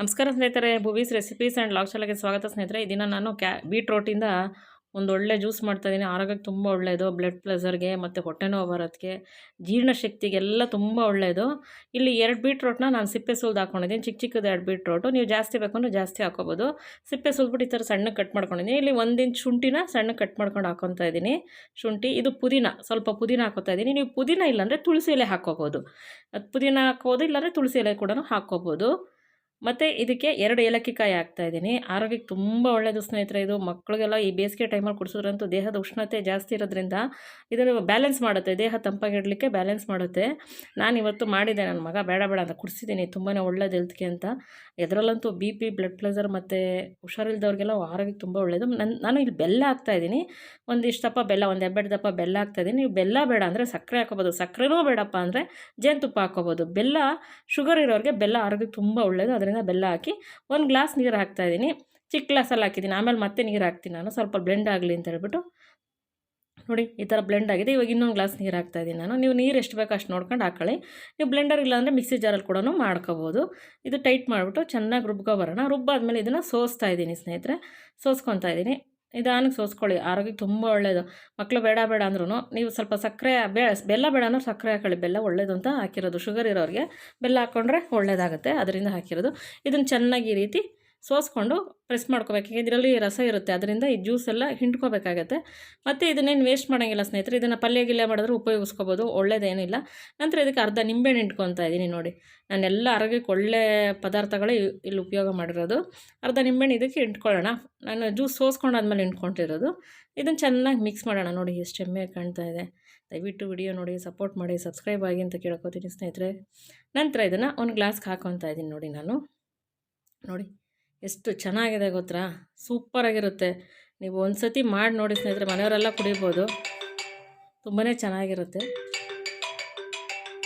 ನಮಸ್ಕಾರ ಸ್ನೇಹಿತರೆ, ಭುವೀಸ್ recipes and log ಶಾಲೆಗೆ ಸ್ವಾಗತ ಸ್ನೇಹಿತರೆ. ಇದನ್ನು ದಿನ ನಾನು ಕ್ಯಾ, ಬೀಟ್ರೋಟಿಂದ ಒಂದು ಒಳ್ಳೆ ಜ್ಯೂಸ್ ಮಾಡ್ತಾಯಿದ್ದೀನಿ ಆರೋಗ್ಯಕ್ಕೆ ತುಂಬ ಒಳ್ಳೆಯದು ಬ್ಲಡ್ ಪ್ರೆಷರ್ಗೆ ಮತ್ತು ಹೊಟ್ಟೆ ನೋವು ಬರೋದಕ್ಕೆ ಜೀರ್ಣಶಕ್ತಿಗೆಲ್ಲ ತುಂಬ ಒಳ್ಳೆಯದು ಇಲ್ಲಿ ಎರಡು ಬೀಟ್ರೋಟ್ನ ನಾನು ಸಿಪ್ಪೆ ಸುಲ್ದು ಹಾಕ್ಕೊಂಡಿದ್ದೀನಿ ಚಿಕ್ಕ ಚಿಕ್ಕದು ಎರಡು ಬೀಟ್ರೋಟು. ನೀವು ಜಾಸ್ತಿ ಬೇಕು ಅಂದರೆ ಜಾಸ್ತಿ ಹಾಕೋಬೋದು. ಸಿಪ್ಪೆ ಸುಲ್ಬಿಟ್ಟು ಈ ಥರ ಸಣ್ಣಗೆ ಕಟ್ ಮಾಡ್ಕೊಂಡಿದ್ದೀನಿ. ಇಲ್ಲಿ ಒಂದಿನ ಶುಂಠಿನ ಸಣ್ಣ ಕಟ್ ಮಾಡ್ಕೊಂಡು ಹಾಕೊತಾ ಇದ್ದೀನಿ ಶುಂಠಿ, ಇದು ಪುದೀನ. ಸ್ವಲ್ಪ ಪುದೀನ ಹಾಕೋತಾ ಇದ್ದೀನಿ ನೀವು ಪುದೀನ ಇಲ್ಲಾಂದರೆ ತುಳಸಿ ಎಲೆ ಹಾಕ್ಕೋಬೋದು. ಪುದೀನ ಹಾಕೋದು ಇಲ್ಲಾಂದರೆ ತುಳಸಿ ಎಲೆ ಕೂಡ ಹಾಕ್ಕೋಬೋದು. ಮತ್ತು ಇದಕ್ಕೆ ಎರಡು ಏಲಕ್ಕಿ ಕಾಯಿ ಹಾಕ್ತಾಯಿದ್ದೀನಿ ಆರೋಗ್ಯಕ್ಕೆ ತುಂಬ ಒಳ್ಳೆಯದು ಸ್ನೇಹಿತರೆ ಇದು. ಮಕ್ಕಳಿಗೆಲ್ಲ ಈ ಬೇಸಿಗೆ ಟೈಮಲ್ಲಿ ಕುಡಿಸೋದ್ರಂತೂ ದೇಹದ ಉಷ್ಣತೆ ಜಾಸ್ತಿ ಇರೋದ್ರಿಂದ ಇದನ್ನು ಬ್ಯಾಲೆನ್ಸ್ ಮಾಡುತ್ತೆ. ದೇಹ ತಂಪಾಗಿಡಲಿಕ್ಕೆ ಬ್ಯಾಲೆನ್ಸ್ ಮಾಡುತ್ತೆ. ನಾನು ಇವತ್ತು ಮಾಡಿದೆ ನನ್ನ ಮಗ. ಬೇಡ ಬೇಡ ಅಂತ ಕುಡಿಸಿದ್ದೀನಿ. ತುಂಬಾ ಒಳ್ಳೇದು ಹೆಲ್ತ್ಗೆ ಅಂತ. ಇದರಲ್ಲಂತೂ ಬಿ ಪಿ ಬ್ಲಡ್ ಪ್ರೆಷರ್ ಮತ್ತು ಹುಷಾರಿಲ್ದವ್ರಿಗೆಲ್ಲ ಆರೋಗ್ಯಕ್ಕೆ ತುಂಬ ಒಳ್ಳೆಯದು ನನ್ನ ನಾನು ಇಲ್ಲಿ ಬೆಲ್ಲ ಹಾಕ್ತಾಯಿದ್ದೀನಿ ಒಂದಿಷ್ಟು ದಪ್ಪ ಬೆಲ್ಲ, ಒಂದು ಎಬ್ಬೆಡ್ ದಪ್ಪ ಬೆಲ್ಲ ಹಾಕ್ತಾಯಿದ್ದೀನಿ ನೀವು ಬೆಲ್ಲ ಬೇಡ ಅಂದರೆ ಸಕ್ಕರೆ ಹಾಕೋಬೋದು. ಸಕ್ಕರೆನೂ ಬೇಡಪ್ಪ ಅಂದರೆ ಜೇನುತುಪ್ಪ ಹಾಕೋಬೋದು. ಬೆಲ್ಲ ಶುಗರ್ ಇರೋರಿಗೆ ಬೆಲ್ಲ ಆರೋಗ್ಯಕ್ಕೆ ತುಂಬ ಒಳ್ಳೆಯದು ಅದರಿಂದ ಬೆಲ್ಲ ಹಾಕಿ ಒಂದು ಗ್ಲಾಸ್ ನೀರು ಹಾಕ್ತಾಯಿದ್ದೀನಿ ಚಿಕ್ಕ ಗ್ಲಾಸಲ್ಲಿ ಹಾಕಿದ್ದೀನಿ. ಆಮೇಲೆ ಮತ್ತೆ ನೀರು ಹಾಕ್ತೀನಿ ನಾನು. ಸ್ವಲ್ಪ ಬ್ಲೆಂಡ್ ಆಗಲಿ ಅಂತ ಹೇಳ್ಬಿಟ್ಟು. ನೋಡಿ, ಈ ಥರ ಬ್ಲೆಂಡ್ ಆಗಿದೆ. ಇವಾಗ ಇನ್ನೊಂದು ಗ್ಲಾಸ್ ನೀರು ಹಾಕ್ತಾಯಿದ್ದೀನಿ ನಾನು. ನೀವು ನೀರು ಎಷ್ಟು ಬೇಕೋ ಅಷ್ಟು ನೋಡ್ಕೊಂಡು ಹಾಕೊಳ್ಳಿ. ನೀವು ಬ್ಲೆಂಡರ್ ಇಲ್ಲ ಅಂದರೆ ಮಿಕ್ಸಿ ಜಾರಲ್ಲಿ ಕೂಡ ಮಾಡ್ಕೋಬೋದು. ಇದು ಟೈಟ್ ಮಾಡಿಬಿಟ್ಟು ಚೆನ್ನಾಗಿ ರುಬ್ಕೊ ಬರೋಣ. ರುಬ್ಬಾದ್ಮೇಲೆ ಇದನ್ನು ಸೋಸ್ತಾ ಇದ್ದೀನಿ ಸ್ನೇಹಿತರೆ. ಸೋಸ್ಕೊತಾ ಇದ್ದೀನಿ. ನಿಧಾನಕ್ಕೆ ಸೋಸ್ಕೊಳ್ಳಿ. ಆರೋಗ್ಯಕ್ಕೆ ತುಂಬ ಒಳ್ಳೆಯದು ಮಕ್ಕಳು ಬೇಡ ಬೇಡ ಅಂದ್ರೂ ನೀವು ಸ್ವಲ್ಪ ಸಕ್ಕರೆ ಬೇ, ಬೆಲ್ಲ ಬೇಡ ಅಂದ್ರೆ ಸಕ್ಕರೆ ಹಾಕೊಳ್ಳಿ. ಬೆಲ್ಲ ಒಳ್ಳೇದು ಅಂತ ಹಾಕಿರೋದು. ಶುಗರ್ ಇರೋರಿಗೆ ಬೆಲ್ಲ ಹಾಕ್ಕೊಂಡ್ರೆ ಒಳ್ಳೇದಾಗುತ್ತೆ. ಅದರಿಂದ ಹಾಕಿರೋದು. ಇದನ್ನು ಚೆನ್ನಾಗಿ ಈ ರೀತಿ ಸೋಸ್ಕೊಂಡು ಪ್ರೆಸ್ ಮಾಡ್ಕೋಬೇಕು. ಇದರಲ್ಲಿ ರಸ ಇರುತ್ತೆ. ಅದರಿಂದ ಈ ಜ್ಯೂಸ್ ಎಲ್ಲ ಹಿಂಡ್ಕೋಬೇಕಾಗತ್ತೆ. ಮತ್ತು ಇದನ್ನೇನು ವೇಸ್ಟ್ ಮಾಡೋಂಗಿಲ್ಲ ಸ್ನೇಹಿತರೆ. ಇದನ್ನು ಪಲ್ಯ ಗಿಲ್ಯ ಮಾಡಿದ್ರೆ ಉಪಯೋಗಿಸ್ಕೋಬೋದು. ಒಳ್ಳೇದೇನಿಲ್ಲ. ನಂತರ ಇದಕ್ಕೆ ಅರ್ಧ ನಿಂಬೆಹಣ್ಣು ಇಟ್ಕೊತಾ ಇದ್ದೀನಿ ನೋಡಿ. ನಾನೆಲ್ಲ ಆರೋಗ್ಯಕ್ಕೆ ಒಳ್ಳೆ ಪದಾರ್ಥಗಳೇ ಇಲ್ಲಿ ಉಪಯೋಗ ಮಾಡಿರೋದು. ಅರ್ಧ ನಿಂಬೆಹಣ್ಣು ಇದಕ್ಕೆ ಹಿಂಡ್ಕೊಳ್ಳೋಣ. ನಾನು ಜ್ಯೂಸ್ ಸೋಸ್ಕೊಂಡಾದ್ಮೇಲೆ ಹಿಂಡ್ಕೊಂಡಿರೋದು ಇದನ್ನು ಚೆನ್ನಾಗಿ ಮಿಕ್ಸ್ ಮಾಡೋಣ ನೋಡಿ. ಎಷ್ಟು ಎಮ್ಮೆ ಕಾಣ್ತಾ ಇದೆ. ದಯವಿಟ್ಟು ವಿಡಿಯೋ ನೋಡಿ ಸಪೋರ್ಟ್ ಮಾಡಿ ಸಬ್ಸ್ಕ್ರೈಬ್ ಆಗಿ ಅಂತ ಕೇಳ್ಕೊತೀನಿ ಸ್ನೇಹಿತರೆ. ನಂತರ ಇದನ್ನು ಒಂದು ಗ್ಲಾಸ್ಗೆ ಹಾಕೊತಾ ಇದ್ದೀನಿ ನೋಡಿ ನಾನು. ನೋಡಿ. ಎಷ್ಟು ಚೆನ್ನಾಗಿದೆ ಗೊತ್ತಾ? ಸೂಪರಾಗಿರುತ್ತೆ. ನೀವು ಒಂದು ಸತಿ ಮಾಡಿ ನೋಡಿ ಸ್ನೇಹಿತರೆ, ಮನೆಯವರೆಲ್ಲ ಕುಡಿಬೋದು. ತುಂಬಾ ಚೆನ್ನಾಗಿರುತ್ತೆ.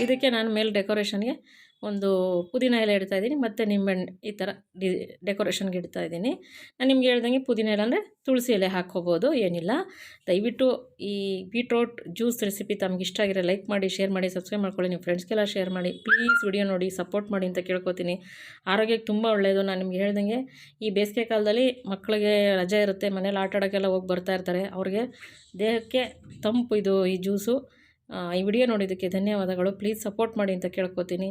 ಇದಕ್ಕೆ ನಾನು ಮೇಲೆ ಡೆಕೋರೇಷನ್ಗೆ ಒಂದು ಪುದೀನ ಎಲೆ ಇಡ್ತಾ ಇದ್ದೀನಿ, ಮತ್ತು ನಿಂಬೆಹಣ್ಣು ಈ ಥರ ಡಿ ಡೆಕೋರೇಷನ್ಗೆ ಇಡ್ತಾ ಇದ್ದೀನಿ. ನಾನು ನಿಮ್ಗೆ ಹೇಳ್ದಂಗೆ ಪುದೀನ ಎಲೆ ಅಂದರೆ ತುಳಸಿ ಎಲೆ ಹಾಕ್ಕೋಬೋದು, ಏನಿಲ್ಲ. ದಯವಿಟ್ಟು ಈ ಬೀಟ್ರೋಟ್ ಜ್ಯೂಸ್ ರೆಸಿಪಿ ತಮ್ಗೆ ಇಷ್ಟ ಆಗಿರೋ ಲೈಕ್ ಮಾಡಿ, ಶೇರ್ ಮಾಡಿ, ಸಬ್ಸ್ಕ್ರೈಬ್ ಮಾಡ್ಕೊಳ್ಳಿ, ನಿಮ್ಮ ಫ್ರೆಂಡ್ಸ್ಗೆಲ್ಲ ಶೇರ್ ಮಾಡಿ. ಪ್ಲೀಸ್ ವಿಡಿಯೋ ನೋಡಿ, ಸಪೋರ್ಟ್ ಮಾಡಿ ಅಂತ ಕೇಳ್ಕೊತೀನಿ. ಆರೋಗ್ಯಕ್ಕೆ ತುಂಬ ಒಳ್ಳೆಯದು ನಾನು ನಿಮ್ಗೆ ಹೇಳ್ದಂಗೆ ಈ ಬೇಸಿಗೆ ಕಾಲದಲ್ಲಿ ಮಕ್ಕಳಿಗೆ ರಜೆ ಇರುತ್ತೆ, ಮನೇಲಿ ಆಟ ಆಡೋಕ್ಕೆಲ್ಲ ಹೋಗಿ ಬರ್ತಾ ಇರ್ತಾರೆ. ಅವ್ರಿಗೆ ದೇಹಕ್ಕೆ ತಂಪು ಇದು ಈ ಜ್ಯೂಸು. ಈ ವಿಡಿಯೋ ನೋಡಿದ್ದಕ್ಕೆ ಧನ್ಯವಾದಗಳು. ಪ್ಲೀಸ್ ಸಪೋರ್ಟ್ ಮಾಡಿ ಅಂತ ಕೇಳ್ಕೊತೀನಿ.